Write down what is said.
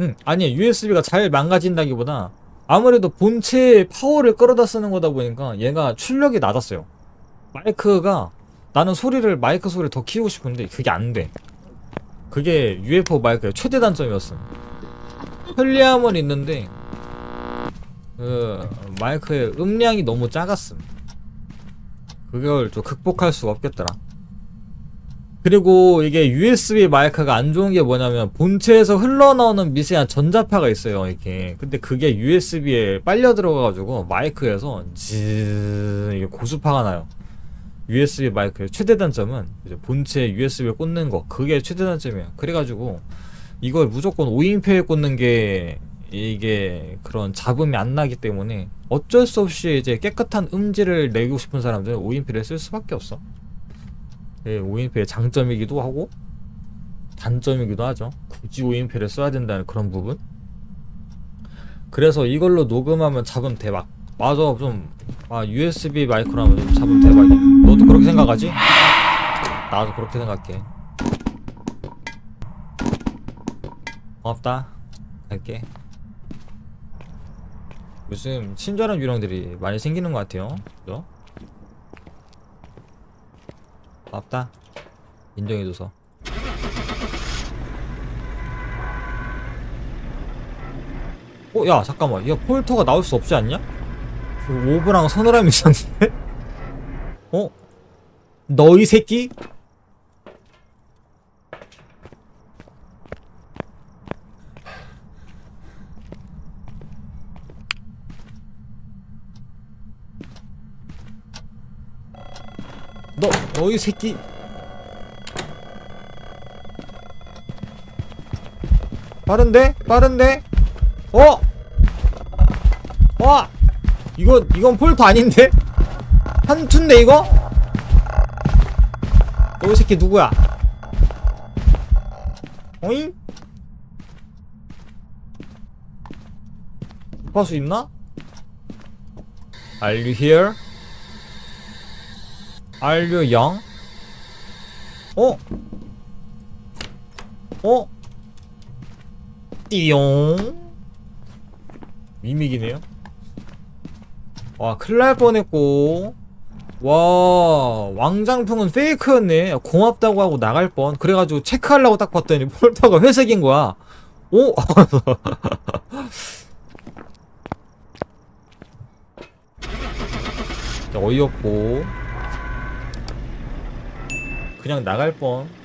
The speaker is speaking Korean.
응, 아니 USB가 잘 망가진다기보다 아무래도 본체의 파워를 끌어다 쓰는 거다 보니까 얘가 출력이 낮았어요. 마이크가 나는 소리를 마이크 소리를 더 키우고 싶은데 그게 안 돼. 그게 UFO 마이크의 최대 단점이었음. 편리함은 있는데 그 마이크의 음량이 너무 작았음. 그걸 좀 극복할 수가 없겠더라. 그리고 이게 USB 마이크가 안 좋은 게 뭐냐면 본체에서 흘러나오는 미세한 전자파가 있어요 이렇게. 근데 그게 USB에 빨려 들어가가지고 마이크에서 지 이게 고수파가 나요. USB 마이크의 최대 단점은 이제 본체 USB에 꽂는 거 그게 최대 단점이에요. 그래가지고 이걸 무조건 5인표에 꽂는 게 이게 그런 잡음이 안 나기 때문에 어쩔 수 없이 이제 깨끗한 음질을 내고 싶은 사람들은 5인표를 쓸 수밖에 없어 예, 5인표의 장점이기도 하고 단점이기도 하죠. 굳이 5인표를 써야 된다는 그런 부분. 그래서 이걸로 녹음하면 잡음 대박. 맞아, 좀 아, USB 마이크로 하면 좀 잡음 대박이야. 너도 그렇게 생각하지? 나도 그렇게 생각해. 고맙다. 갈게. 요즘 친절한 유령들이 많이 생기는 것 같아요. 그죠? 고맙다 인정해줘서 어? 야 잠깐만 야 폴터가 나올 수 없지 않냐? 그 오브랑 서늘함이 있었는데? 어? 너희 새끼? 너, 너희 새끼. 빠른데? 빠른데? 어? 와! 이거, 이건 폴터 아닌데? 한투인데, 이거? 너희 새끼 누구야? 어잉? 파수 있나? Are you here? Are you young? 어? 어? 띠용 미믹이네요 와 큰일날 뻔했고 와 왕장풍은 페이크였네 고맙다고 하고 나갈 뻔 그래가지고 체크하려고 딱 봤더니 폴터가 회색인 거야 오? 어이없고 그냥 나갈 뻔